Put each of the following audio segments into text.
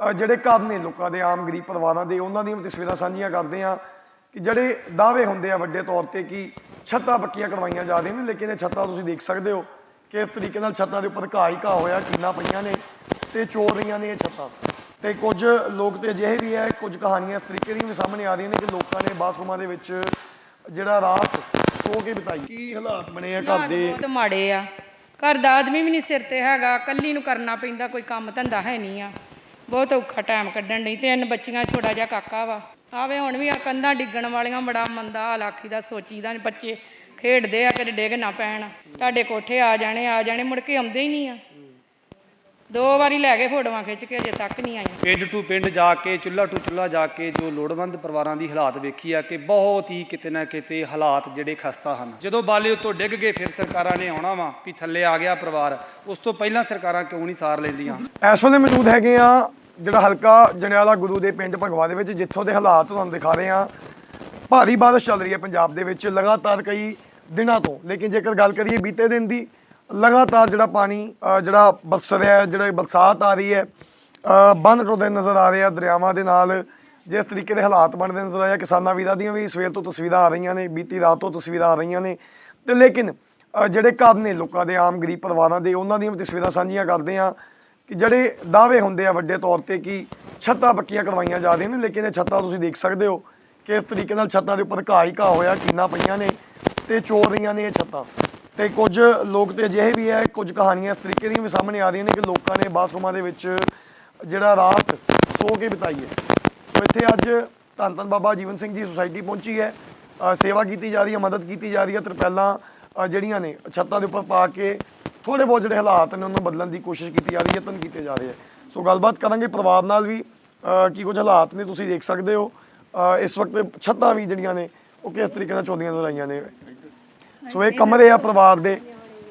ਜਿਹੜੇ ਘਰ ਨੇ ਲੋਕਾਂ ਦੇ ਆਮ ਗਰੀਬ ਪਰਿਵਾਰਾਂ ਦੇ ਉਹਨਾਂ ਦੀਆਂ ਵੀ ਤਸਵੀਰਾਂ ਸਾਂਝੀਆਂ ਕਰਦੇ ਆ ਕਿ ਜਿਹੜੇ ਦਾਅਵੇ ਹੁੰਦੇ ਆ ਵੱਡੇ ਤੌਰ ਤੇ ਕਿ ਛੱਤਾਂ ਪੱਕੀਆਂ ਕਰਵਾਈਆਂ ਜਾ ਰਹੀਆਂ ਨੇ ਲੇਕਿਨ ਇਹ ਛੱਤਾਂ ਤੁਸੀਂ ਦੇਖ ਸਕਦੇ ਹੋ ਕਿ ਇਸ ਤਰੀਕੇ ਨਾਲ ਛੱਤਾਂ ਦੇ ਉੱਪਰ ਘਾਹ ਹੀ ਘਾਹ ਹੋਇਆ ਟੀਨਾਂ ਪਈਆਂ ਨੇ ਤੇ ਚੋਰ ਰਹੀਆਂ ਨੇ ਇਹ ਛੱਤਾਂ। ਤੇ ਕੁਝ ਲੋਕ ਤੇ ਅਜਿਹੇ ਵੀ ਹੈ ਕੁਝ ਕਹਾਣੀਆਂ ਇਸ ਤਰੀਕੇ ਦੀਆਂ ਵੀ ਸਾਹਮਣੇ ਆ ਰਹੀਆਂ ਨੇ ਕਿ ਲੋਕਾਂ ਨੇ ਬਾਥਰੂਮਾਂ ਦੇ ਵਿੱਚ ਜਿਹੜਾ ਰਾਤ ਸੋ ਕੇ ਬਿਤਾਈ। ਕੀ ਹਾਲਾਤ ਬਣੇ ਆ ਘਰ ਦੇ? ਬਹੁਤ ਮਾੜੇ ਆ। ਘਰ ਦਾ ਆਦਮੀ ਵੀ ਨਹੀਂ ਸਿਰ ਤੇ ਹੈਗਾ ਕੱਲੀ ਨੂੰ ਕਰਨਾ ਪੈਂਦਾ ਕੋਈ ਕੰਮ ਧੰਦਾ ਹੈ ਨਹੀਂ ਆ। ਬਹੁਤ ਔਖਾ ਟਾਈਮ ਕੱਢਣ ਲਈ ਤਿੰਨ ਬੱਚੀਆਂ ਛੋਟਾ ਜਿਹਾ ਕਾਕਾ ਵਾ। ਆਵੇ ਹੁਣ ਵੀ ਆ ਕੰਧਾਂ ਡਿੱਗਣ ਵਾਲੀਆਂ ਬੜਾ ਮੰਦਾ ਹਾਲ ਆਖੀ ਦਾ ਸੋਚੀਦਾ ਨੀ ਬੱਚੇ ਖੇਡਦੇ ਆ ਕਿ ਡਿੱਗ ਨਾ ਪੈਣ। ਤੁਹਾਡੇ ਕੋਠੇ ਆ ਜਾਣੇ ਆ ਜਾਣੇ ਮੁੜ ਕੇ ਆਉਂਦੇ ਹੀ ਨਹੀਂ ਆ। ਦੋ ਵਾਰੀ ਲੈ ਗਏ ਫੋਟੋਆਂ ਖਿੱਚ ਕੇ ਅਜੇ ਤੱਕ ਨਹੀਂ ਆਈਆਂ ਪਿੰਡ ਟੂ ਪਿੰਡ ਜਾ ਕੇ ਚੁੱਲ੍ਹਾ ਟੂ ਚੁੱਲ੍ਹਾ ਜਾ ਕੇ ਜੋ ਲੋੜਵੰਦ ਪਰਿਵਾਰਾਂ ਦੀ ਹਾਲਾਤ ਵੇਖੀ ਆ ਕਿ ਬਹੁਤ ਹੀ ਕਿਤੇ ਨਾ ਕਿਤੇ ਹਾਲਾਤ ਜਿਹੜੇ ਖਸਤਾ ਹਨ। ਜਦੋਂ ਬਾਲੇ ਉੱਤੋਂ ਡਿੱਗ ਗਏ ਫਿਰ ਸਰਕਾਰਾਂ ਨੇ ਆਉਣਾ ਵਾ ਵੀ ਥੱਲੇ ਆ ਗਿਆ ਪਰਿਵਾਰ। ਉਸ ਤੋਂ ਪਹਿਲਾਂ ਸਰਕਾਰਾਂ ਕਿਉਂ ਨਹੀਂ ਸਾਰ ਲੈਂਦੀਆਂ? ਇਸ ਵੇਲੇ ਮੌਜੂਦ ਹੈਗੇ ਆ ਜਿਹੜਾ ਹਲਕਾ ਜੰਡਿਆਲਾ ਗੁਰੂ ਦੇ ਪਿੰਡ ਭਗਵਾ ਦੇ ਵਿੱਚ, ਜਿੱਥੋਂ ਦੇ ਹਾਲਾਤ ਤੁਹਾਨੂੰ ਦਿਖਾ ਰਹੇ ਆ ਭਾਰੀ ਬਾਰਿਸ਼ ਚੱਲ ਰਹੀ ਹੈ ਪੰਜਾਬ ਦੇ ਵਿੱਚ ਲਗਾਤਾਰ ਕਈ ਦਿਨਾਂ ਤੋਂ। ਲੇਕਿਨ ਜੇਕਰ ਗੱਲ ਕਰੀਏ ਬੀਤੇ ਦਿਨ ਦੀ, ਲਗਾਤਾਰ ਜਿਹੜਾ ਪਾਣੀ ਜਿਹੜਾ ਬਰਸ ਰਿਹਾ ਹੈ, ਜਿਹੜਾ ਬਰਸਾਤ ਆ ਰਹੀ ਹੈ ਬੰਦ ਬੰਨ ਟੁੱਟਦੇ ਨਜ਼ਰ ਆ ਰਹੇ ਆ ਦਰਿਆਵਾਂ ਦੇ ਨਾਲ। ਜਿਸ ਤਰੀਕੇ ਦੇ ਹਾਲਾਤ ਬਣਦੇ ਨਜ਼ਰ ਆਇਆ ਕਿਸਾਨਾਂ ਵੀਰਾਂ ਦੀਆਂ ਵੀ ਸਵੇਰ ਤੋਂ ਤਸਵੀਰਾਂ ਆ ਰਹੀਆਂ ਨੇ, ਬੀਤੀ ਰਾਤ ਤੋਂ ਤਸਵੀਰਾਂ ਆ ਰਹੀਆਂ ਨੇ। ਤੇ ਲੇਕਿਨ ਜਿਹੜੇ ਘਰ ਨੇ ਲੋਕਾਂ ਦੇ, ਆਮ ਗਰੀਬ ਪਰਿਵਾਰਾਂ ਦੇ, ਉਹਨਾਂ ਦੀਆਂ ਵੀ ਤਸਵੀਰਾਂ ਸਾਂਝੀਆਂ ਕਰਦੇ ਆ ਕਿ ਜਿਹੜੇ ਦਾਅਵੇ ਹੁੰਦੇ ਆ ਵੱਡੇ ਤੌਰ ਤੇ ਕਿ ਛੱਤਾਂ ਪੱਕੀਆਂ ਕਰਵਾਈਆਂ ਜਾ ਰਹੀਆਂ ਨੇ, ਲੇਕਿਨ ਇਹ ਛੱਤਾਂ ਤੁਸੀਂ ਦੇਖ ਸਕਦੇ ਹੋ ਕਿ ਇਸ ਤਰੀਕੇ ਨਾਲ ਛੱਤਾਂ ਦੇ ਉੱਪਰ ਘਾਹ ਹੀ ਘਾਹ ਹੋਇਆ ਟੀਨਾਂ ਪਈਆਂ ਨੇ ਤੇ ਚੋਰ ਰਹੀਆਂ ਨੇ ਇਹ ਛੱਤਾਂ। ਤੇ ਕੁਝ ਲੋਕ ਤੇ ਅਜਿਹੇ ਵੀ ਹੈ, ਕੁਝ ਕਹਾਣੀਆਂ ਇਸ ਤਰੀਕੇ ਦੀਆਂ ਵੀ ਸਾਹਮਣੇ ਆ ਰਹੀਆਂ ਨੇ ਕਿ ਲੋਕਾਂ ਨੇ ਬਾਥਰੂਮਾਂ ਦੇ ਵਿੱਚ ਜਿਹੜਾ ਰਾਤ ਸੋ ਕੇ ਬਿਤਾਈ ਹੈ। ਸੋ ਇੱਥੇ ਅੱਜ ਧੰਨ ਧੰਨ ਬਾਬਾ ਜੀਵਨ ਸਿੰਘ ਜੀ ਸੁਸਾਇਟੀ ਪਹੁੰਚੀ ਹੈ। ਸੇਵਾ ਕੀਤੀ ਜਾ ਰਹੀ ਹੈ, ਮਦਦ ਕੀਤੀ ਜਾ ਰਹੀ ਹੈ ਤਰਪੈਲਾਂ ਜਿਹੜੀਆਂ ਨੇ ਛੱਤਾਂ ਦੇ ਉੱਪਰ ਪਾ ਕੇ ਥੋੜੇ ਬਹੁਤ ਜਿਹੜੇ ਹਾਲਾਤ ਨੇ ਉਹਨਾਂ ਬਦਲਣ ਦੀ ਕੋਸ਼ਿਸ਼ ਕੀਤੀ ਜਾ ਰਹੀ ਹੈ ਯਤਨ ਕੀਤੇ ਜਾ ਰਹੇ ਹੈ। ਸੋ ਗੱਲਬਾਤ ਕਰਾਂਗੇ ਪਰਿਵਾਰ ਨਾਲ ਵੀ ਕੀ ਕੁਝ ਹਾਲਾਤ ਨੇ ਤੁਸੀਂ ਦੇਖ ਸਕਦੇ ਹੋ। ਇਸ ਵਕਤ ਛੱਤਾਂ ਵੀ ਜਿਹੜੀਆਂ ਨੇ, ਉਹ ਕਿਸ ਤਰੀਕੇ ਨਾਲ ਚੋਂਦੀਆਂ ਨਜ਼ਰ ਆਈਆਂ ਨੇ। ਸੋ ਇਹ ਕਮਰੇ ਆ ਪਰਿਵਾਰ ਦੇ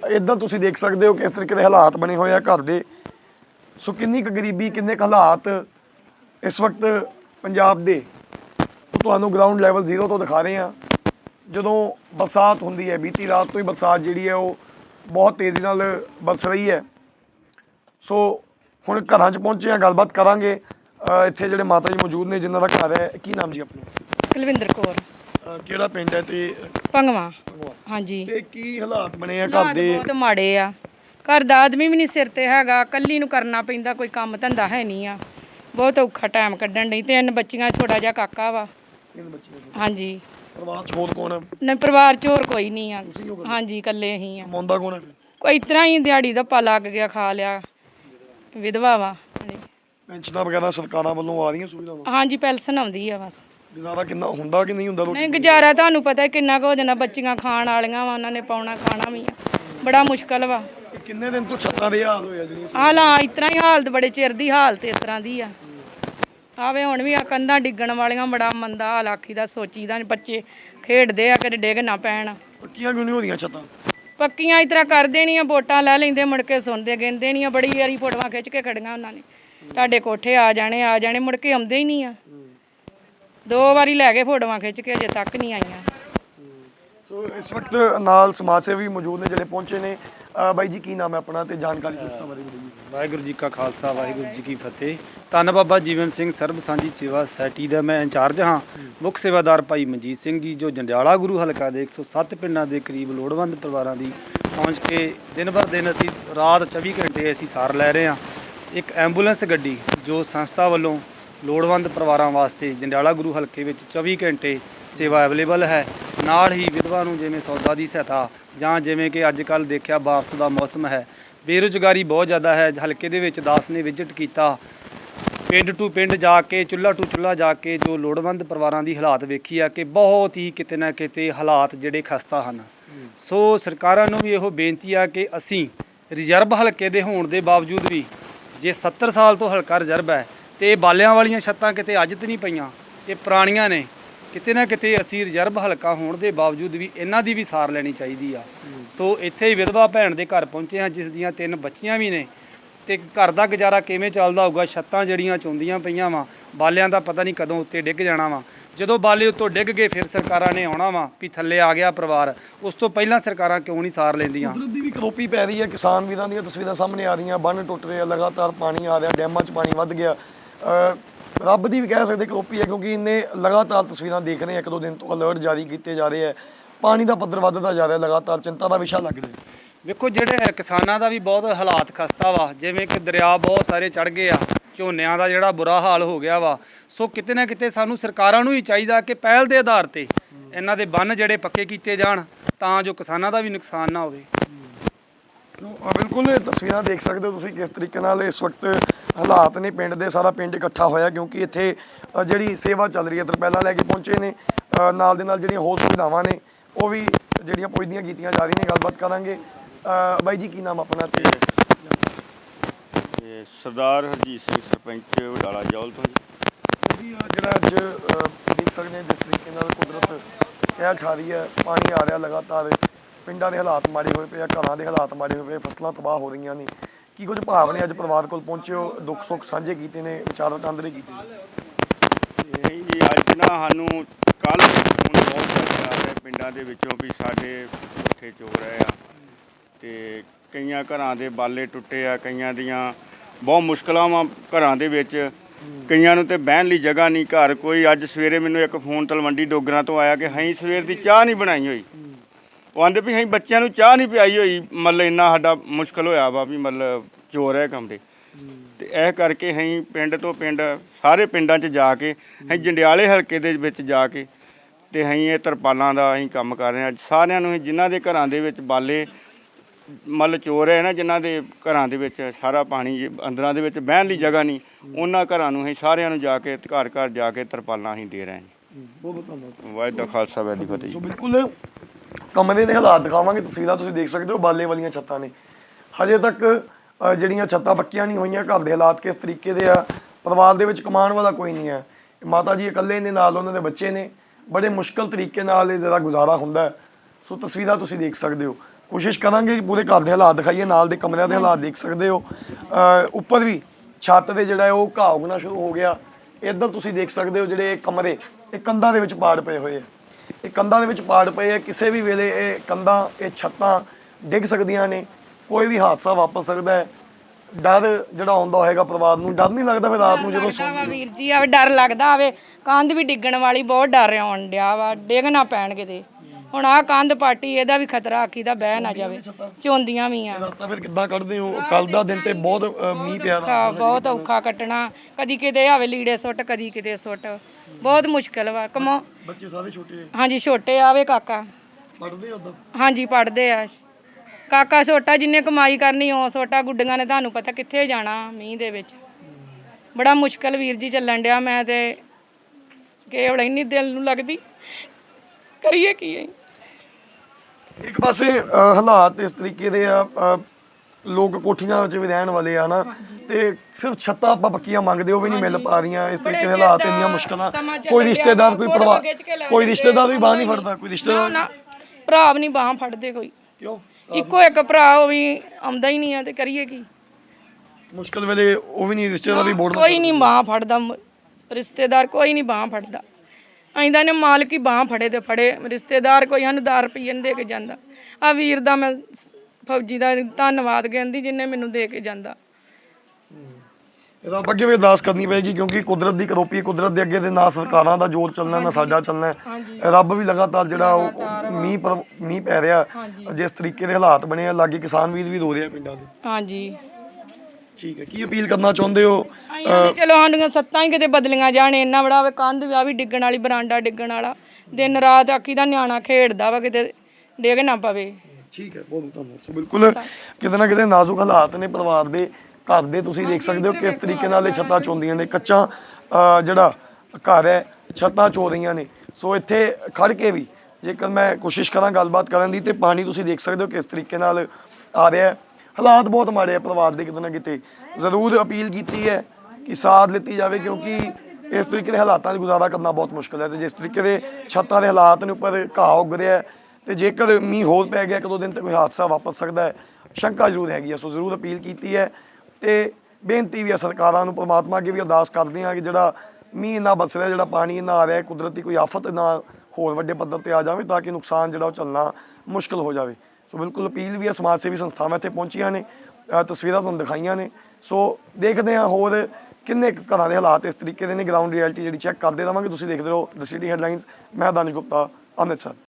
ਇਦਾਂ ਤੁਸੀਂ ਦੇਖ ਸਕਦੇ ਹੋ ਕਿਸ ਤਰੀਕੇ ਦੇ ਹਾਲਾਤ ਬਣੇ ਹੋਏ ਆ ਘਰ ਦੇ। ਸੋ ਕਿੰਨੀ ਕੁ ਗਰੀਬੀ, ਕਿੰਨੇ ਕੁ ਹਾਲਾਤ ਇਸ ਵਕਤ ਪੰਜਾਬ ਦੇ। ਤੁਹਾਨੂੰ ਗਰਾਊਂਡ ਲੈਵਲ ਜ਼ੀਰੋ ਤੋਂ ਦਿਖਾ ਰਹੇ ਆ ਜਦੋਂ ਬਰਸਾਤ ਹੁੰਦੀ ਹੈ, ਬੀਤੀ ਰਾਤ ਤੋਂ ਹੀ ਬਰਸਾਤ ਜਿਹੜੀ ਹੈ, ਉਹ ਬਹੁਤ ਤੇਜ਼ੀ ਨਾਲ ਬਰਸ ਰਹੀ ਹੈ। ਸੋ ਹੁਣ ਘਰਾਂ 'ਚ ਪਹੁੰਚੇ ਆ ਗੱਲਬਾਤ ਕਰਾਂਗੇ। ਇੱਥੇ ਜਿਹੜੇ ਮਾਤਾ ਜੀ ਮੌਜੂਦ ਨੇ ਜਿਨ੍ਹਾਂ ਦਾ ਘਰ ਹੈ ਕੀ ਨਾਮ ਜੀ ਆਪਣਾ? ਕੁਲਵਿੰਦਰ ਕੌਰ। ਕਿਹੜਾ ਪਿੰਡ ਹੈ ਤੇ ਭੰਗਵਾ। ਹਾਂਜੀ। ਤੇ ਕੀ ਹਾਲਾਤ ਬਣੇ ਆ ਘਰ ਹਾਲਾਤ ਦੇ? ਬਹੁਤ ਮਾੜੇ ਆ। ਘਰ ਦਾ ਆਦਮੀ ਵੀ ਨਹੀਂ ਸਿਰ ਤੇ ਹੈਗਾ। ਕੱਲੀ ਨੂੰ ਕਰਨਾ ਪੈਂਦਾ ਕੋਈ ਕੰਮ ਧੰਦਾ ਹੈ ਨਹੀਂ ਆ। ਬਹੁਤ ਔਖਾ ਟਾਈਮ ਕੱਢਣ ਲਈ ਤਿੰਨ ਬੱਚੀਆਂ ਛੋਟਾ ਜਿਹਾ ਕਾਕਾ ਵਾ। ਹਾਂਜੀ। ਪਰਿਵਾਰ 'ਚ ਹੋਰ ਕੌਣ ਹੈ? ਨਾ ਪਰਿਵਾਰ ਚ ਹੋਰ ਕੋਈ ਨਹੀਂ ਆ। ਹਾਂਜੀ ਇਕੱਲੇ ਹੀ ਆ। ਮੌਂਦਾ ਕੌਣ ਹੈ ਫਿਰ? ਕੋਈ ਇਸ ਤਰ੍ਹਾਂ ਹੀ ਦਿਹਾੜੀ ਦਾ ਪਾ ਲੱਗ ਗਿਆ ਖਾ ਲਿਆ। ਵਿਧਵਾ ਵਾ ਹਾਂਜੀ। ਪੈਨਸ਼ਨਾਂ ਵਗੈਰਾ ਸਰਕਾਰਾਂ ਵੱਲੋਂ ਆ ਰਹੀਆਂ ਸੁਵਿਧਾਵਾਂ? ਹਾਂਜੀ ਪੈਨਸ਼ਨ ਆਉਂਦੀ ਆ ਬਸ। ਗੁਜ਼ਾਰਾ ਕਿੰਨਾ ਹੁੰਦਾ ਕਿ ਨਹੀਂ ਹੁੰਦਾ ਰੋਟੀ ਨਹੀਂ ਗੁਜ਼ਾਰਾ ਤੁਹਾਨੂੰ ਪਤਾ ਕਿੰਨਾ ਕੁ ਹੋ ਜਾਂਦਾ ਬੱਚੀਆਂ ਖਾਣ ਵਾਲੀਆਂ ਵਾ ਉਹਨਾਂ ਨੇ ਪਾਉਣਾ ਖਾਣਾ ਵੀ ਆ। ਬੜਾ ਮੁਸ਼ਕਲ ਵਾ। ਇਹ ਕਿੰਨੇ ਦਿਨ ਤੋਂ ਛੱਤਾਂ ਦੇ ਹਾਲ ਹੋਇਆ ਜਿਹੜੀਆਂ ਹਾਲਾਂ ਇਸ ਤਰ੍ਹਾਂ ਹੀ ਹਾਲਤ ਬੜੇ ਚਿਰ ਦੀ ਹਾਲਤ ਇਸ ਤਰ੍ਹਾਂ ਦੀ ਆ। ਆਵੇ ਹੁਣ ਵੀ ਆ ਕੰਧਾਂ ਡਿੱਗਣ ਵਾਲੀਆਂ ਬੜਾ ਮੰਦਾ ਹਾਲ ਆਖੀ ਦਾ ਸੋਚੀਦਾ ਨੀ ਬੱਚੇ ਖੇਡਦੇ ਆ ਕਿ ਡਿੱਗ ਨਾ ਪੈਣ। ਪੱਕੀਆਂ ਕਿਉਂ ਨਹੀਂ ਹੁੰਦੀਆਂ ਛੱਤਾਂ? ਪੱਕੀਆਂ ਇਸ ਤਰ੍ਹਾਂ ਕਰ ਦੇਣੀਆਂ ਵੋਟਾਂ ਲੈ ਲੈਂਦੇ ਮੁੜ ਕੇ ਸੁਣਦੇ ਗਿਣਦੇ ਨਹੀਂ ਆ ਬੜੀ ਵਾਰੀ ਫੋਟੋਆਂ ਖਿੱਚ ਕੇ ਖੜੀਆਂ ਉਹਨਾਂ ਨੇ। ਤੁਹਾਡੇ ਕੋਠੇ ਆ ਜਾਣੇ ਆ ਜਾਣੇ ਮੁੜ ਕੇ ਆਉਂਦੇ ਹੀ ਨਹੀਂ ਆ। ਦੋ ਵਾਰੀ ਲੈ ਗਏ ਫੋਟੋਆਂ ਖਿੱਚ ਕੇ ਅਜੇ ਤੱਕ ਨਹੀਂ ਆਈਆਂ। ਸੋ ਇਸ ਵਕਤ ਨਾਲ ਸਮਾਜ ਸੇਵੀ ਮੌਜੂਦ ਨੇ ਜਿਹੜੇ ਪਹੁੰਚੇ ਨੇ। ਅਹ ਬਾਈ ਜੀ, ਕੀ ਨਾਮ ਹੈ ਆਪਣਾ ਤੇ ਜਾਣਕਾਰੀ ਸੰਸਥਾ ਬਾਰੇ ਵੀ ਦਿਓ ਵਾਹਿਗੁਰੂ ਜੀ ਕਾ ਖਾਲਸਾ, ਵਾਹਿਗੁਰੂ ਜੀ ਕੀ ਫਤਿਹ। ਧੰਨ ਬਾਬਾ ਜੀਵਨ ਸਿੰਘ ਸਰਬ ਸਾਂਝੀ ਸੇਵਾ ਸੁਸਾਇਟੀ ਦਾ ਮੈਂ ਇੰਚਾਰਜ ਹਾਂ। ਮੁੱਖ ਸੇਵਾਦਾਰ ਭਾਈ ਮਨਜੀਤ ਸਿੰਘ ਜੀ, ਜੋ ਜੰਡਿਆਲਾ ਗੁਰੂ ਹਲਕਾ ਦੇ 107 ਪਿੰਡਾਂ ਦੇ ਕਰੀਬ ਲੋੜਵੰਦ ਪਰਿਵਾਰਾਂ ਦੀ ਪਹੁੰਚ ਕੇ ਦਿਨ ਭਰ ਦਿਨ ਅਸੀਂ ਰਾਤ 24 ਘੰਟੇ ਅਸੀਂ ਸਾਰ ਲੈ ਰਹੇ ਹਾਂ। ਇੱਕ ਐਂਬੂਲੈਂਸ ਗੱਡੀ, ਜੋ ਸੰਸਥਾ ਵੱਲੋਂ ਲੋੜਵੰਦ ਪਰਿਵਾਰਾਂ ਵਾਸਤੇ ਜੰਡਿਆਲਾ ਗੁਰੂ ਹਲਕੇ ਵਿੱਚ 24 ਘੰਟੇ ਸੇਵਾ ਅਵੇਲੇਬਲ ਹੈ। ਨਾਲ ਹੀ ਵਿਧਵਾ ਨੂੰ ਜਿਵੇਂ ਸੌਦਾ ਦੀ ਸਹਾਇਤਾ ਜਾਂ ਜਿਵੇਂ ਕਿ ਅੱਜ ਕੱਲ ਦੇਖਿਆ ਬਾਰਸ਼ ਦਾ ਮੌਸਮ ਹੈ, ਬੇਰੁਜ਼ਗਾਰੀ ਬਹੁਤ ਜ਼ਿਆਦਾ ਹੈ, ਹਲਕੇ ਦੇ ਵਿੱਚ ਦਾਸ ਨੇ ਵਿਜ਼ਿਟ ਕੀਤਾ। ਪਿੰਡ ਟੂ ਪਿੰਡ ਜਾ ਕੇ, ਚੁੱਲ੍ਹਾ ਟੂ ਚੁੱਲ੍ਹਾ ਜਾ ਕੇ ਜੋ ਲੋੜਵੰਦ ਪਰਿਵਾਰਾਂ ਦੀ ਹਾਲਾਤ ਵੇਖੀ ਆ ਕਿ ਬਹੁਤ ਹੀ ਕਿਤੇ ਨਾ ਕਿਤੇ ਹਾਲਾਤ ਜਿਹੜੇ ਖਸਤਾ ਹਨ। ਸੋ ਸਰਕਾਰਾਂ ਨੂੰ ਵੀ ਇਹੋ ਬੇਨਤੀ ਆ ਕਿ ਅਸੀਂ ਰਿਜ਼ਰਵ ਹਲਕੇ ਦੇ ਹੋਣ ਦੇ ਬਾਵਜੂਦ ਵੀ ਜੇ 70 ਸਾਲ ਤੋਂ ਹਲਕਾ ਰਿਜ਼ਰਵ ਹੈ ਤੇ ਇਹ ਬਾਲਿਆਂ ਵਾਲੀਆਂ ਛੱਤਾਂ ਕਿਤੇ ਅੱਜ ਤੇ ਨਹੀਂ ਪਈਆਂ, ਇਹ ਪੁਰਾਣੀਆਂ ਨੇ। ਕਿਤੇ ਨਾ ਕਿਤੇ ਅਸੀਂ ਰਿਜ਼ਰਵ ਹਲਕਾ ਹੋਣ ਦੇ ਬਾਵਜੂਦ ਵੀ ਇਹਨਾਂ ਦੀ ਵੀ ਸਾਰ ਲੈਣੀ ਚਾਹੀਦੀ ਆ। ਸੋ ਇੱਥੇ ਹੀ ਵਿਧਵਾ ਭੈਣ ਦੇ ਘਰ ਪਹੁੰਚੇ ਹਾਂ ਜਿਸ ਦੀਆਂ ਤਿੰਨ ਬੱਚੀਆਂ ਵੀ ਨੇ। ਤੇ ਘਰ ਦਾ ਗੁਜ਼ਾਰਾ ਕਿਵੇਂ ਚੱਲਦਾ ਹੋਊਗਾ? ਛੱਤਾਂ ਜਿਹੜੀਆਂ ਚੁੰਦੀਆਂ ਪਈਆਂ ਵਾ ਬਾਲਿਆਂ ਦਾ ਪਤਾ ਨਹੀਂ ਕਦੋਂ ਉੱਤੇ ਡਿੱਗ ਜਾਣਾ ਵਾ। ਜਦੋਂ ਬਾਲੇ ਉੱਤੋਂ ਡਿੱਗ ਗਏ ਫਿਰ ਸਰਕਾਰਾਂ ਨੇ ਆਉਣਾ ਵਾ ਵੀ ਥੱਲੇ ਆ ਗਿਆ ਪਰਿਵਾਰ। ਉਸ ਤੋਂ ਪਹਿਲਾਂ ਸਰਕਾਰਾਂ ਕਿਉਂ ਨਹੀਂ ਸਾਰ ਲੈਂਦੀਆਂ? ਕੁਦਰਤ ਦੀ ਵੀ ਕਰੋਪੀ ਪੈ ਰਹੀ ਹੈ। ਕਿਸਾਨ ਵੀਰਾਂ ਦੀਆਂ ਤਸਵੀਰਾਂ ਸਾਹਮਣੇ ਆ ਰਹੀਆਂ। ਬੰਨ ਟੁੱਟ ਰਹੇ ਲਗਾਤਾਰ ਪਾਣੀ ਆ ਰਿਹਾ ਡੈਮਾਂ 'ਚ ਪਾਣੀ ਵੱਧ ਗਿਆ। ਅ, ਰੱਬ ਦੀ ਵੀ ਕਹਿ ਸਕਦੇ ਕਰੋਪੀ ਹੈ ਕਿਉਂਕਿ ਇਹਨੇ ਲਗਾਤਾਰ ਤਸਵੀਰਾਂ ਦੇਖ ਰਹੇ ਹਾਂ, ਇੱਕ ਦੋ ਦਿਨ ਤੋਂ ਅਲਰਟ ਜਾਰੀ ਕੀਤੇ ਜਾ ਰਹੇ ਹੈ। ਪਾਣੀ ਦਾ ਪੱਧਰ ਵੱਧਦਾ ਜਾ ਰਿਹਾ ਲਗਾਤਾਰ ਚਿੰਤਾ ਦਾ ਵਿਸ਼ਾ ਲੱਗ ਰਿਹਾ ਵੇਖੋ ਜਿਹੜੇ ਕਿਸਾਨਾਂ ਦਾ ਵੀ ਬਹੁਤ ਹਾਲਾਤ ਖਸਤਾ ਵਾ ਜਿਵੇਂ ਕਿ ਦਰਿਆ ਬਹੁਤ ਸਾਰੇ ਚੜ ਗਏ ਆ ਝੋਨਿਆਂ ਦਾ ਜਿਹੜਾ ਬੁਰਾ ਹਾਲ ਹੋ ਗਿਆ ਵਾ। ਸੋ ਕਿਤੇ ਨਾ ਕਿਤੇ ਸਾਨੂੰ ਸਰਕਾਰਾਂ ਨੂੰ ਹੀ ਚਾਹੀਦਾ ਕਿ ਪਹਿਲ ਦੇ ਆਧਾਰ ਤੇ ਇਹਨਾਂ ਦੇ ਬੰਨ ਜਿਹੜੇ ਪੱਕੇ ਕੀਤੇ ਜਾਣ ਤਾਂ ਜੋ ਕਿਸਾਨਾਂ ਦਾ ਵੀ ਨੁਕਸਾਨ ਨਾ ਹੋਵੇ। ਅ, ਬਿਲਕੁਲ ਤਸਵੀਰਾਂ ਦੇਖ ਸਕਦੇ ਹੋ ਤੁਸੀਂ ਕਿਸ ਤਰੀਕੇ ਨਾਲ ਇਸ ਵਕਤ ਹਾਲਾਤ ਨੇ ਪਿੰਡ ਦੇ ਸਾਰਾ ਪਿੰਡ ਇਕੱਠਾ ਹੋਇਆ ਕਿਉਂਕਿ ਇੱਥੇ ਜਿਹੜੀ ਸੇਵਾ ਚੱਲ ਰਹੀ ਹੈ ਤਰਪੈਲਾਂ ਲੈ ਕੇ ਪਹੁੰਚੇ ਨੇ ਨਾਲ ਦੇ ਨਾਲ ਜਿਹੜੀਆਂ ਹੋਰ ਸੁਵਿਧਾਵਾਂ ਨੇ ਉਹ ਵੀ ਜਿਹੜੀਆਂ ਪੁੱਜਦੀਆਂ ਕੀਤੀਆਂ ਜਾ ਰਹੀਆਂ ਨੇ ਗੱਲਬਾਤ ਕਰਾਂਗੇ। ਬਾਈ ਜੀ ਕੀ ਨਾਮ ਆਪਣਾ ਤੇ? ਸਰਦਾਰ ਹਰਜੀਤ ਸਿੰਘ ਸਰਪੰਚ ਵਡਾਲਾ ਜੌਲ ਤੋਂ ਜੀ। ਜਿਹੜਾ ਅੱਜ ਦੇਖ ਸਕਦੇ ਹਾਂ ਜਿਸ ਤਰੀਕੇ ਨਾਲ ਕੁਦਰਤ ਕਹਿ ਠਾ ਰਹੀ ਹੈ ਪਾਣੀ ਆ ਰਿਹਾ ਲਗਾਤਾਰ। ਪਿੰਡਾਂ ਦੇ ਹਾਲਾਤ ਮਾੜੇ ਹੋਏ ਪਏ ਆ, ਘਰਾਂ ਦੇ ਹਾਲਾਤ ਮਾੜੇ ਹੋਏ ਪਏ ਫਸਲਾਂ ਤਬਾਹ ਹੋ ਰਹੀਆਂ ਨੇ। ਕੀ ਕੁਝ ਭਾਵ ਨੇ ਅੱਜ ਪਰਿਵਾਰ ਕੋਲ ਪਹੁੰਚਿਓ, ਦੁੱਖ ਸੁੱਖ ਸਾਂਝੇ ਕੀਤੇ ਨੇ, ਵਿਚਾਰ ਵਟਾਂਦਰੇ ਕੀਤੇ ਨੇ? ਜੀ, ਅੱਜ ਨਾ ਸਾਨੂੰ ਕੱਲ ਹੁਣ ਬਹੁਤ ਜ਼ਿਆਦਾ ਆ ਪਿੰਡਾਂ ਦੇ ਵਿੱਚੋਂ ਵੀ ਸਾਡੇ ਉੱਥੇ ਚੋ ਰਹੇ ਆ। ਤੇ ਕਈਆਂ ਘਰਾਂ ਦੇ ਬਾਲੇ ਟੁੱਟੇ ਆ, ਕਈਆਂ ਦੀਆਂ ਬਹੁਤ ਮੁਸ਼ਕਲਾਂ ਵਾ ਘਰਾਂ ਦੇ ਵਿੱਚ। ਕਈਆਂ ਨੂੰ ਤੇ ਬਹਿਣ ਲਈ ਜਗ੍ਹਾ ਨਹੀਂ, ਘਰ ਕੋਈ। ਅੱਜ ਸਵੇਰੇ ਮੈਨੂੰ ਇੱਕ ਫੋਨ ਤਲਵੰਡੀ ਡੋਗਰਾਂ ਤੋਂ ਆਇਆ ਕਿ ਹਈ ਸਵੇਰ ਦੀ ਚਾਹ ਨਹੀਂ ਬਣਾਈ ਹੋਈ। ਉਹ ਆਂਦੇ ਵੀ ਹਈ ਬੱਚਿਆਂ ਨੂੰ ਚਾਹ ਨਹੀਂ ਪਿਆਈ ਹੋਈ। ਮਤਲਬ ਇੰਨਾ ਸਾਡਾ ਮੁਸ਼ਕਲ ਹੋਇਆ ਵਾ ਵੀ ਮਤਲਬ ਚੋਰ ਹੈ ਕਮਰੇ ਤੇ ਇਹ ਕਰਕੇ ਅਸੀਂ ਪਿੰਡ ਤੋਂ ਪਿੰਡ ਸਾਰੇ ਪਿੰਡਾਂ 'ਚ ਜਾ ਕੇ ਅਸੀਂ ਜੰਡਿਆਲੇ ਹਲਕੇ ਦੇ ਵਿੱਚ ਜਾ ਕੇ ਤੇ ਅਸੀਂ ਇਹ ਤਰਪਾਲਾਂ ਦਾ ਅਸੀਂ ਕੰਮ ਕਰ ਰਹੇ ਹਾਂ। ਸਾਰਿਆਂ ਨੂੰ ਅਸੀਂ ਜਿਨ੍ਹਾਂ ਦੇ ਘਰਾਂ ਦੇ ਵਿੱਚ ਬਾਲੇ ਮੱਲ ਚੋਰ ਹੈ ਨਾ ਜਿਨ੍ਹਾਂ ਦੇ ਘਰਾਂ ਦੇ ਵਿੱਚ ਸਾਰਾ ਪਾਣੀ ਅੰਦਰਾਂ ਦੇ ਵਿੱਚ ਬਹਿਣ ਲਈ ਜਗ੍ਹਾ ਨਹੀਂ ਉਹਨਾਂ ਘਰਾਂ ਨੂੰ ਅਸੀਂ ਸਾਰਿਆਂ ਨੂੰ ਜਾ ਕੇ ਘਰ ਘਰ ਜਾ ਕੇ ਤਰਪਾਲਾਂ ਅਸੀਂ ਦੇ ਰਹੇ ਹਾਂ। ਬਹੁਤ ਬਹੁਤ ਧੰਨਵਾਦ ਵਾਹਿਗੁਰੂ ਖਾਲਸਾ ਵਾਹਿਗੁਰੂ ਫਤਿਹ ਬਿਲਕੁਲ ਕਮਰੇ ਦੇ ਹਾਲਾਤ ਦਿਖਾਵਾਂਗੇ, ਤਸਵੀਰਾਂ ਤੁਸੀਂ ਦੇਖ ਸਕਦੇ ਹੋ ਬਾਲੇ ਵਾਲੀਆਂ ਛੱਤਾਂ ਨੇ। ਹਜੇ ਤੱਕ ਜਿਹੜੀਆਂ ਛੱਤਾਂ ਪੱਕੀਆਂ ਨਹੀਂ ਹੋਈਆਂ, ਘਰ ਦੇ ਹਾਲਾਤ ਕਿਸ ਤਰੀਕੇ ਦੇ ਆ, ਪਰਿਵਾਰ ਦੇ ਵਿੱਚ ਕਮਾਉਣ ਵਾਲਾ ਕੋਈ ਨਹੀਂ ਹੈ। ਮਾਤਾ ਜੀ ਇਕੱਲੇ ਨੇ, ਨਾਲ ਉਹਨਾਂ ਦੇ ਬੱਚੇ ਨੇ। ਬੜੇ ਮੁਸ਼ਕਲ ਤਰੀਕੇ ਨਾਲ ਇਹ ਜ਼ਰਾ ਗੁਜ਼ਾਰਾ ਹੁੰਦਾ ਸੋ ਤਸਵੀਰਾਂ ਤੁਸੀਂ ਦੇਖ ਸਕਦੇ ਹੋ। ਕੋਸ਼ਿਸ਼ ਕਰਾਂਗੇ ਕਿ ਪੂਰੇ ਘਰ ਦੇ ਹਾਲਾਤ ਦਿਖਾਈਏ, ਨਾਲ ਦੇ ਕਮਰਿਆਂ ਦੇ ਹਾਲਾਤ ਦੇਖ ਸਕਦੇ ਹੋ। ਉੱਪਰ ਵੀ ਛੱਤ ਦੇ ਜਿਹੜਾ ਉਹ ਘਾਹ ਉੱਗਣਾ ਸ਼ੁਰੂ ਹੋ ਗਿਆ। ਇੱਧਰ ਤੁਸੀਂ ਦੇਖ ਸਕਦੇ ਹੋ ਜਿਹੜੇ ਕਮਰੇ, ਇਹ ਕੰਧਾਂ ਦੇ ਵਿੱਚ ਪਾੜ ਪਏ ਹੋਏ ਆ। ਇਹ ਕੰਧਾਂ ਦੇ ਵਿੱਚ ਪਾੜ ਪਏ ਆ ਕਿਸੇ ਵੀ ਵੇਲੇ ਇਹ ਕੰਧਾਂ ਇਹ ਛੱਤਾਂ ਡਿੱਗ ਸਕਦੀਆਂ ਨੇ ਕੋਈ ਵੀ ਹਾਦਸਾ ਵਾਪਰ ਸਕਦਾ ਹੈ। ਡਰ ਜਿਹੜਾ ਆਉਂਦਾ ਹੋਏਗਾ ਪਰਿਵਾਰ ਨੂੰ ਡਰ ਨਹੀਂ ਲੱਗਦਾ ਫਿਰ ਰਾਤ ਨੂੰ ਜਦੋਂ ਲੱਗਦਾ ਵਾ ਵੀਰ ਜੀ ਆਵੇ ਡਰ ਲੱਗਦਾ ਆਵੇ ਕੰਧ ਵੀ ਡਿੱਗਣ ਵਾਲੀ ਬਹੁਤ ਡਰ ਆਉਣ ਡਿਆ ਵਾ ਡਿੱਗ ਨਾ ਪੈਣ ਕਿਤੇ। ਹੁਣ ਆਹ ਕੰਧ ਪਾਟੀ ਇਹਦਾ ਵੀ ਖਤਰਾ ਆਖੀ ਦਾ ਬਹਿ ਨਾ ਜਾਵੇ ਚੋਂਦੀਆਂ ਵੀ ਆ। ਰਾਤਾਂ ਫਿਰ ਕਿੱਦਾਂ ਕੱਢਦੇ ਹੋ? ਕੱਲ ਦਾ ਦਿਨ ਤੇ ਬਹੁਤ ਅ, ਮੀਂਹ ਪਿਆ ਔਖਾ ਬਹੁਤ ਔਖਾ ਕੱਟਣਾ। ਕਦੀ ਕਿਤੇ ਆਵੇ ਲੀੜੇ ਸੁੱਟ ਕਦੀ ਕਿਤੇ ਸੁੱਟ। ਬਹੁਤ ਮੁਸ਼ਕਲ ਵਾ ਕਮਾ ਬੱਚੇ ਸਾਰੇ ਛੋਟੇ ਹਾਂਜੀ ਛੋਟੇ ਆਵੇ ਕਾਕਾ। ਪੜਦੇ ਉਦੋਂ ਹਾਂਜੀ ਪੜਦੇ ਆ। ਕਾਕਾ ਛੋਟਾ ਜਿੰਨੇ ਕਮਾਈ ਕਰਨੀ ਉਹ ਛੋਟਾ ਗੁੱਡੀਆਂ ਨੇ ਤੁਹਾਨੂੰ ਪਤਾ ਕਿੱਥੇ ਜਾਣਾ ਮੀਂਹ ਦੇ ਵਿੱਚ। ਬੜਾ ਮੁਸ਼ਕਲ ਵੀਰ ਜੀ ਚੱਲਣ ਡਿਆ ਮੈਂ ਤੇ ਕੇਵਲ ਇੰਨੀ ਦਿਲ ਨੂੰ ਲੱਗਦੀ। ਕਰੀਏ ਕੀ? ਹੈ ਇੱਕ ਪਾਸੇ ਹਾਲਾਤ ਇਸ ਤਰੀਕੇ ਦੇ ਆ ਲੋਕ ਕੋਠੀਆਂ ਵਿੱਚ ਵੀ ਰਹਿਣ ਵਾਲੇ ਆ ਨਾ ਤੇ ਸਿਰਫ ਛੱਤਾਂ ਆਪਾਂ ਪੱਕੀਆਂ ਮੰਗਦੇ ਉਹ ਵੀ ਨਹੀਂ ਮਿਲ ਪਾ ਰਹੀਆਂ ਇਸ ਤਰੀਕੇ ਦੇ ਹਾਲਾਤ ਇੰਨੀਆਂ ਮੁਸ਼ਕਲਾਂ। ਕੋਈ ਰਿਸ਼ਤੇਦਾਰ ਕੋਈ ਪਰਿਵਾਰ ਕੋਈ ਰਿਸ਼ਤੇਦਾਰ ਵੀ ਬਾਹਰ ਨਹੀਂ ਫੜਦਾ ਕੋਈ ਰਿਸ਼ਤੇਦਾਰ ਭਰਾ ਵੀ ਨਹੀਂ ਬਾਹਾਂ ਫੜਦੇ ਕੋਈ। ਕਿਉਂ? ਇੱਕੋ ਇੱਕ ਭਰਾ ਉਹ ਵੀ ਆਉਂਦਾ ਹੀ ਨਹੀਂ ਆ ਤੇ ਕਰੀਏ ਕੀ? ਮੁਸ਼ਕਲ ਵੇਲੇ ਉਹ ਵੀ ਨਹੀਂ ਰਿਸ਼ਤੇਦਾਰ ਵੀ ਬੋੜ ਕੋਈ ਨਹੀਂ ਬਾਹ ਫੜਦਾ ਰਿਸ਼ਤੇਦਾਰ ਕੋਈ ਨਹੀਂ ਬਾਹ ਫੜਦਾ। ਆਇੰਦਾ ਨੇ ਮਾਲਕ ਹੀ ਬਾਹ ਫੜੇ ਤੇ ਫੜੇ ਰਿਸ਼ਤੇਦਾਰ ਕੋਈ ਸਾਨੂੰ 10 ਰੁਪਈਏ ਨਹੀਂ ਦੇ ਕੇ ਜਾਂਦਾ। ਆ ਵੀਰ ਦਾ ਮੈਂ ਫੌਜੀ ਦਾ ਧੰਨਵਾਦ ਕਹਿੰਦੀ ਜਿੰਨੇ ਮੈਨੂੰ ਦੇ ਕੇ ਜਾਂਦਾ। ਇਹਦਾ ਆਪਾਂ ਅੱਗੇ ਵੀ ਅਰਦਾਸ ਕਰਨੀ ਪਏਗੀ ਕਿਉਂਕਿ ਕੁਦਰਤ ਦੀ ਕਰੋਪੀ ਹੈ, ਕੁਦਰਤ ਦੇ ਅੱਗੇ ਤੇ ਨਾ ਸਰਕਾਰਾਂ ਦਾ ਜ਼ੋਰ ਚੱਲਣਾ ਨਾ ਸਾਡਾ ਚੱਲਣਾ ਹੈ। ਰੱਬ ਵੀ ਲਗਾਤਾਰ ਜਿਹੜਾ ਉਹ ਮੀਂਹ ਪਰ ਮੀਂਹ ਪੈ ਰਿਹਾ ਜਿਸ ਤਰੀਕੇ ਦੇ ਹਾਲਾਤ ਬਣੇ ਆ ਲਾਗੇ ਕਿਸਾਨ ਵੀਰ ਵੀ ਰੋ ਰਹੇ ਆ ਪਿੰਡਾਂ ਦੇ। ਹਾਂਜੀ। ਠੀਕ ਹੈ ਕੀ ਅਪੀਲ ਕਰਨਾ ਚਾਹੁੰਦੇ ਹੋ? ਆਈਆਂ ਚਲੋ ਸਾਡੀਆਂ ਸੱਤਾਂ ਹੀ ਕਿਤੇ ਬਦਲੀਆਂ ਜਾਣ ਇੰਨਾ ਬੜਾ ਵੇ ਕੰਧ ਵੀ ਆ ਵੀ ਡਿੱਗਣ ਵਾਲੀ ਬਰਾਂਡਾ ਡਿੱਗਣ ਵਾਲਾ। ਦਿਨ ਰਾਤ ਆਖੀ ਦਾ ਨਿਆਣਾ ਖੇਡਦਾ ਵਾ ਕਿਤੇ ਡਿੱਗ ਨਾ ਪਵੇ। ਠੀਕ ਹੈ ਬਹੁਤ ਧੰਨਵਾਦ ਸੋ ਬਿਲਕੁਲ ਕਿਤੇ ਨਾ ਕਿਤੇ ਨਾਜ਼ੁਕ ਹਾਲਾਤ ਨੇ ਪਰਿਵਾਰ ਦੇ ਘਰ ਦੇ ਤੁਸੀਂ ਦੇਖ ਸਕਦੇ ਹੋ ਕਿਸ ਤਰੀਕੇ ਨਾਲ ਇਹ ਛੱਤਾਂ ਚੋਂਦੀਆਂ ਨੇ ਕੱਚਾ ਜਿਹੜਾ ਘਰ ਹੈ ਛੱਤਾਂ ਚੋ ਰਹੀਆਂ ਨੇ। ਸੋ ਇੱਥੇ ਖੜ ਕੇ ਵੀ ਜੇਕਰ ਮੈਂ ਕੋਸ਼ਿਸ਼ ਕਰਾਂ ਗੱਲਬਾਤ ਕਰਨ ਦੀ ਤੇ ਪਾਣੀ ਤੁਸੀਂ ਦੇਖ ਸਕਦੇ ਹੋ ਕਿਸ ਤਰੀਕੇ ਨਾਲ ਆ ਰਿਹਾ ਹੈ। ਹਾਲਾਤ ਬਹੁਤ ਮਾੜੇ ਆ ਪਰਿਵਾਰ ਦੇ ਕਿਤੇ ਨਾ ਕਿਤੇ। ਜ਼ਰੂਰ ਅਪੀਲ ਕੀਤੀ ਹੈ ਕਿ ਸਾਥ ਲਿੱਤੀ ਜਾਵੇ ਕਿਉਂਕਿ ਇਸ ਤਰੀਕੇ ਦੇ ਹਾਲਾਤਾਂ 'ਚ ਗੁਜ਼ਾਰਾ ਕਰਨਾ ਬਹੁਤ ਮੁਸ਼ਕਲ ਹੈ ਤੇ ਜਿਸ ਤਰੀਕੇ ਦੇ ਛੱਤਾਂ ਦੇ ਹਾਲਾਤ ਨੇ ਉੱਪਰ ਘਾਹ ਉੱਗ ਰਿਹਾ ਹੈ ਤੇ ਜੇਕਰ ਮੀਂਹ ਹੋਰ ਪੈ ਗਿਆ, ਇੱਕ ਦੋ ਦਿਨ ਤੇ ਕੋਈ ਹਾਦਸਾ ਵਾਪਰ ਸਕਦਾ ਹੈ, ਸ਼ੰਕਾ ਜ਼ਰੂਰ ਹੈਗੀ ਹੈ ਸੋ ਜ਼ਰੂਰ ਅਪੀਲ ਕੀਤੀ ਹੈ ਤੇ ਬੇਨਤੀ ਵੀ ਹੈ ਸਰਕਾਰਾਂ ਨੂੰ, ਪਰਮਾਤਮਾ ਅੱਗੇ ਵੀ ਅਰਦਾਸ ਕਰਦੇ ਹਾਂ ਕਿ ਜਿਹੜਾ ਮੀਂਹ ਇੰਨਾ ਬਰਸ ਰਿਹਾ, ਜਿਹੜਾ ਪਾਣੀ ਇੰਨਾ ਆ ਰਿਹਾ, ਕੁਦਰਤੀ ਕੋਈ ਆਫਤ ਨਾ ਹੋਰ ਵੱਡੇ ਪੱਧਰ ਤੇ ਆ ਜਾਵੇ ਤਾਂ ਕਿ ਨੁਕਸਾਨ ਜਿਹੜਾ ਉਹ ਚੱਲਣਾ ਮੁਸ਼ਕਲ ਹੋ ਜਾਵੇ। ਸੋ ਬਿਲਕੁਲ ਅਪੀਲ ਵੀ ਹੈ ਸਮਾਜ ਸੇਵੀ ਸੰਸਥਾਵਾਂ ਇੱਥੇ ਪਹੁੰਚੀਆਂ ਨੇ ਤਸਵੀਰਾਂ ਤੁਹਾਨੂੰ ਦਿਖਾਈਆਂ ਨੇ। ਸੋ ਦੇਖਦੇ ਹਾਂ ਹੋਰ ਕਿੰਨੇ ਕੁ ਘਰਾਂ ਦੇ ਹਾਲਾਤ ਇਸ ਤਰੀਕੇ ਦੇ ਨੇ। ਗਰਾਊਂਡ ਰਿਐਲਿਟੀ ਜਿਹੜੀ ਚੈੱਕ ਕਰਦੇ ਰਵਾਂਗੇ। ਤੁਸੀਂ ਦੇਖਦੇ ਰਹੋ ਦ ਸਿਟੀ ਹੈਡਲਾਈਨਸ ਮੈਂ ਦਾਨਿਸ਼ ਗੁਪਤਾ, ਅੰਮ੍ਰਿਤਸਰ।